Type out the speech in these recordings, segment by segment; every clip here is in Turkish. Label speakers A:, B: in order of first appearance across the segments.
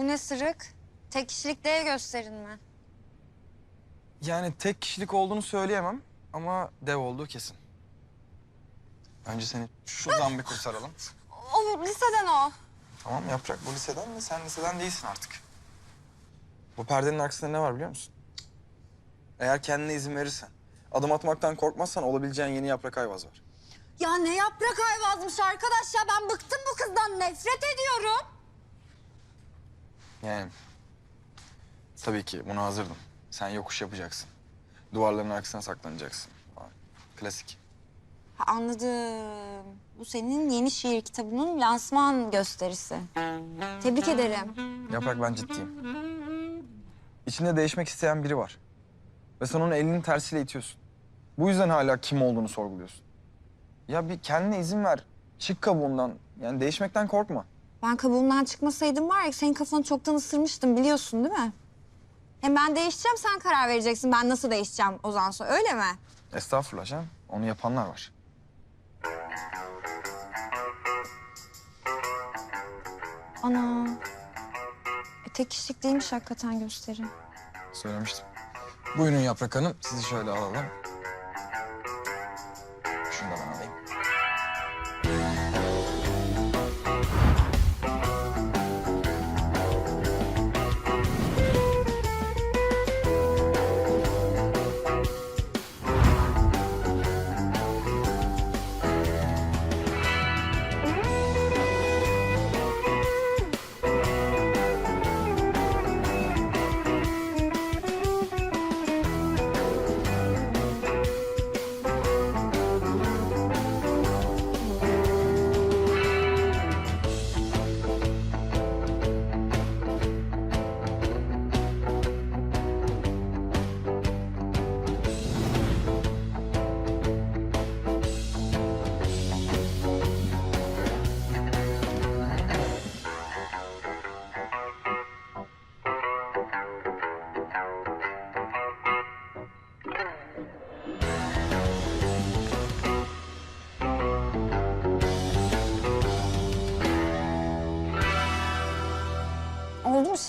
A: Bu ne sırık? Tek kişilik dev gösterin mi?
B: Yani tek kişilik olduğunu söyleyemem ama dev olduğu kesin. Önce seni şuradan bir kurtaralım.
A: O liseden o.
B: Tamam Yaprak bu liseden de sen liseden değilsin artık. Bu perdenin arkasında ne var biliyor musun? Eğer kendine izin verirsen, adım atmaktan korkmazsan olabileceğin yeni Yaprak Ayvaz var.
A: Ya ne yaprak ayvazmış arkadaş ya. Ben bıktım bu kızdan. Nefret ediyorum.
B: Yani tabii ki buna hazırdım. Sen yokuş yapacaksın. Duvarların arkasına saklanacaksın. falan. Klasik.
A: Ha, anladım. Bu senin yeni şiir kitabının lansman gösterisi. Tebrik ederim.
B: Yaprak ben ciddiyim. İçinde değişmek isteyen biri var. Ve sen onu elinin tersiyle itiyorsun. Bu yüzden hala kim olduğunu sorguluyorsun. Ya bir kendine izin ver. Çık kabuğundan. Yani değişmekten korkma.
A: Ben kabuğumdan çıkmasaydım var ya senin kafanı çoktan ısırmıştım biliyorsun değil mi? Hem ben değişeceğim sen karar vereceksin ben nasıl değişeceğim Ozan sonra öyle mi?
B: Estağfurullah canım. Onu yapanlar var.
A: Ana. E, tek kişilik değilmiş hakikaten gösteri.
B: Söylemiştim. Buyurun Yaprak Hanım. Sizi şöyle alalım.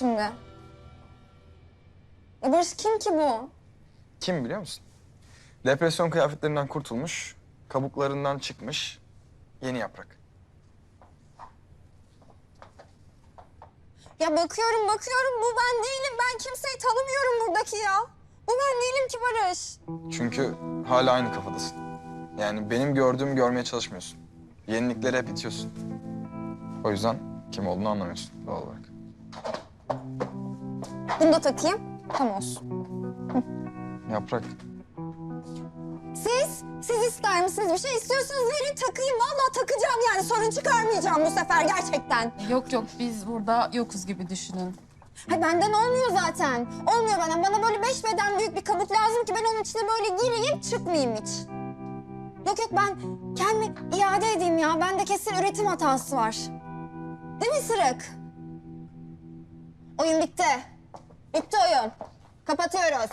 A: Şimdi? E Barış kim ki bu?
B: Kim biliyor musun? Depresyon kıyafetlerinden kurtulmuş, kabuklarından çıkmış yeni yaprak.
A: Ya bakıyorum bakıyorum bu ben değilim. Ben kimseyi tanımıyorum buradaki ya. Bu ben değilim ki Barış.
B: Çünkü hala aynı kafadasın. Yani benim gördüğümü görmeye çalışmıyorsun. Yenilikleri hep itiyorsun. O yüzden kim olduğunu anlamıyorsun doğal olarak.
A: Bunu da takayım. Tam olsun.
B: Yaprak,
A: Siz, siz ister misiniz? Bir şey istiyorsanız verin takayım. Vallahi takacağım yani. Sorun çıkarmayacağım bu sefer gerçekten.
C: Yok yok biz burada yokuz gibi düşünün.
A: Ha benden olmuyor zaten. Olmuyor bana. Bana böyle beş beden büyük bir kabuk lazım ki ben onun içine böyle gireyim çıkmayayım hiç. Yok yok ben kendimi iade edeyim ya. Bende kesin üretim hatası var. Değil mi Sırık? Oyun bitti. Bitti oyun. Kapatıyoruz.